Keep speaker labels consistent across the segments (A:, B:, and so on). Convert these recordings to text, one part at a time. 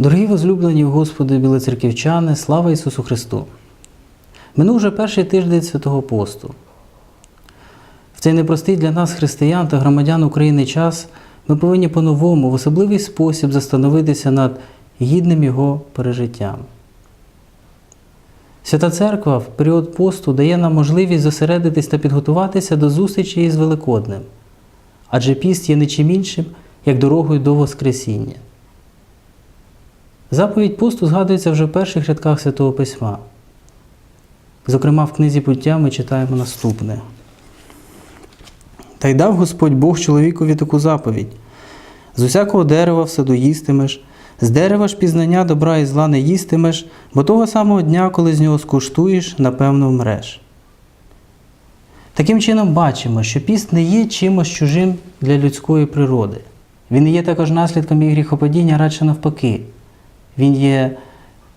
A: Дорогі возлюблені Господи, білоцерківчани, слава Ісусу Христу! Минув вже перший тиждень Святого Посту. В цей непростий для нас, християн та громадян України час, ми повинні по-новому, в особливий спосіб застановитися над гідним його пережиттям. Свята Церква в період посту дає нам можливість зосередитись та підготуватися до зустрічі із Великоднем, адже піст є нічим іншим, як дорогою до Воскресіння. Заповідь посту згадується вже в перших рядках Святого Письма. Зокрема, в книзі буття ми читаємо наступне. Та й дав Господь Бог чоловікові таку заповідь: з усякого дерева в саду їстимеш, з дерева ж пізнання добра і зла не їстимеш, бо того самого дня, коли з нього скуштуєш, напевно вмреш. Таким чином бачимо, що піст не є чимось чужим для людської природи. Він не є також наслідком її гріхопадіння, радше навпаки. Він є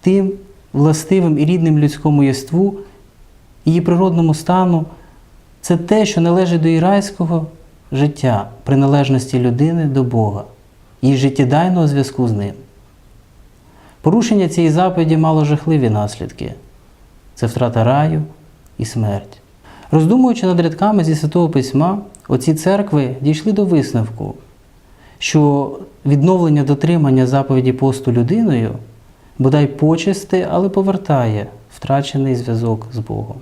A: тим властивим і рідним людському єству, її природному стану. Це те, що належить до ірайського життя, приналежності людини до Бога, її життєдайного зв'язку з ним. Порушення цієї заповіді мало жахливі наслідки це втрата раю і смерть. Роздумуючи над рядками зі Святого Письма, оці церкви дійшли до висновку, що відновлення дотримання заповіді посту людиною бодай почисти, але повертає втрачений зв'язок з Богом.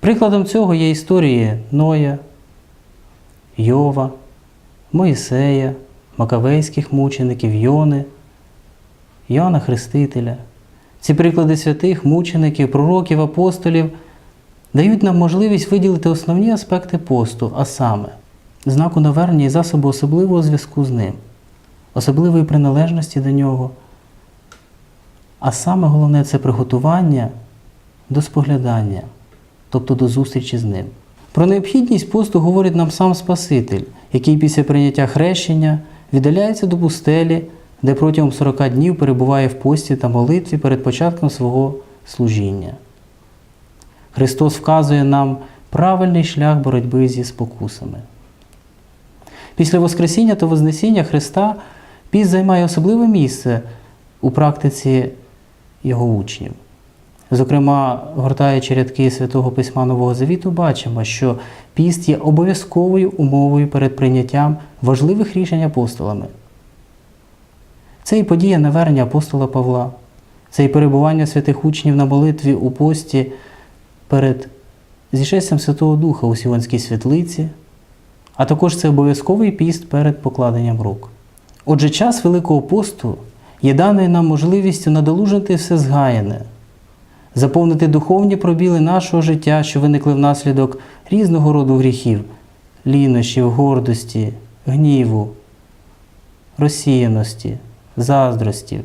A: Прикладом цього є історії Ноя, Йова, Моїсея, Макавейських мучеників, Йони, Йоанна Хрестителя. Ці приклади святих, мучеників, пророків, апостолів дають нам можливість виділити основні аспекти посту, а саме знаку навернення і засобу особливого зв'язку з ним, особливої приналежності до нього. А саме головне це приготування до споглядання, тобто до зустрічі з ним. Про необхідність посту говорить нам сам Спаситель, який після прийняття хрещення віддаляється до пустелі, де протягом 40 днів перебуває в пості та молитві перед початком свого служіння. Христос вказує нам правильний шлях боротьби зі спокусами. Після Воскресіння та Вознесіння Христа піст займає особливе місце у практиці його учнів. Зокрема, гортаючи рядки Святого Письма Нового Завіту, бачимо, що піст є обов'язковою умовою перед прийняттям важливих рішень апостолами. Це і подія навернення апостола Павла, це і перебування святих учнів на молитві у пості перед зішестям Святого Духа у Сіонській світлиці, а також це обов'язковий піст перед покладенням рук. Отже, час Великого посту є даною нам можливістю надолужити все згаяне, заповнити духовні пробіли нашого життя, що виникли внаслідок різного роду гріхів, лінощів, гордості, гніву, розсіяності, заздростів.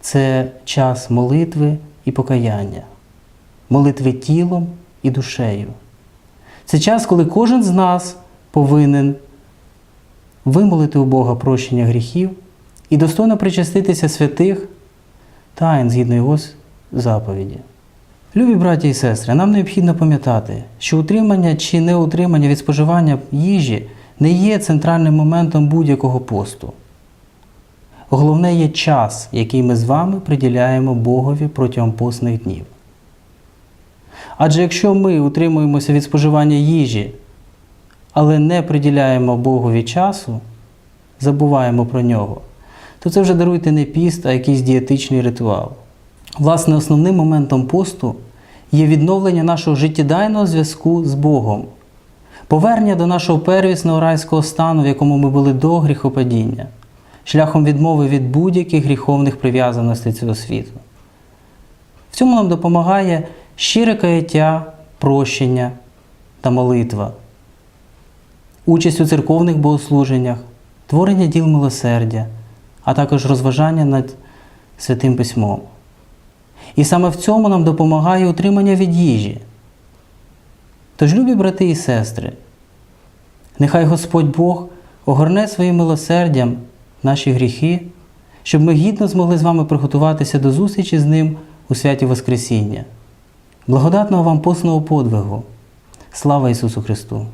A: Це час молитви і покаяння, молитви тілом і душею. Це час, коли кожен з нас повинен вимолити у Бога прощення гріхів і достойно причаститися святих таїн згідно його заповіді. Любі браті і сестри, нам необхідно пам'ятати, що утримання чи неутримання від споживання їжі не є центральним моментом будь-якого посту. Головне є час, який ми з вами приділяємо Богові протягом постних днів. Адже якщо ми утримуємося від споживання їжі, але не приділяємо Богові часу, забуваємо про нього, то це вже даруйте не піст, а якийсь дієтичний ритуал. Власне, основним моментом посту є відновлення нашого життєдайного зв'язку з Богом, повернення до нашого первісного райського стану, в якому ми були до гріхопадіння, шляхом відмови від будь-яких гріховних прив'язаностей цього світу. В цьому нам допомагає щире каяття, прощення та молитва, участь у церковних богослуженнях, творення діл милосердя, а також розважання над Святим Письмом. І саме в цьому нам допомагає утримання від їжі. Тож, любі брати і сестри, нехай Господь Бог огорне своїм милосердям наші гріхи, щоб ми гідно змогли з вами приготуватися до зустрічі з Ним у святі Воскресіння. Благодатного вам посного подвигу! Слава Ісусу Христу!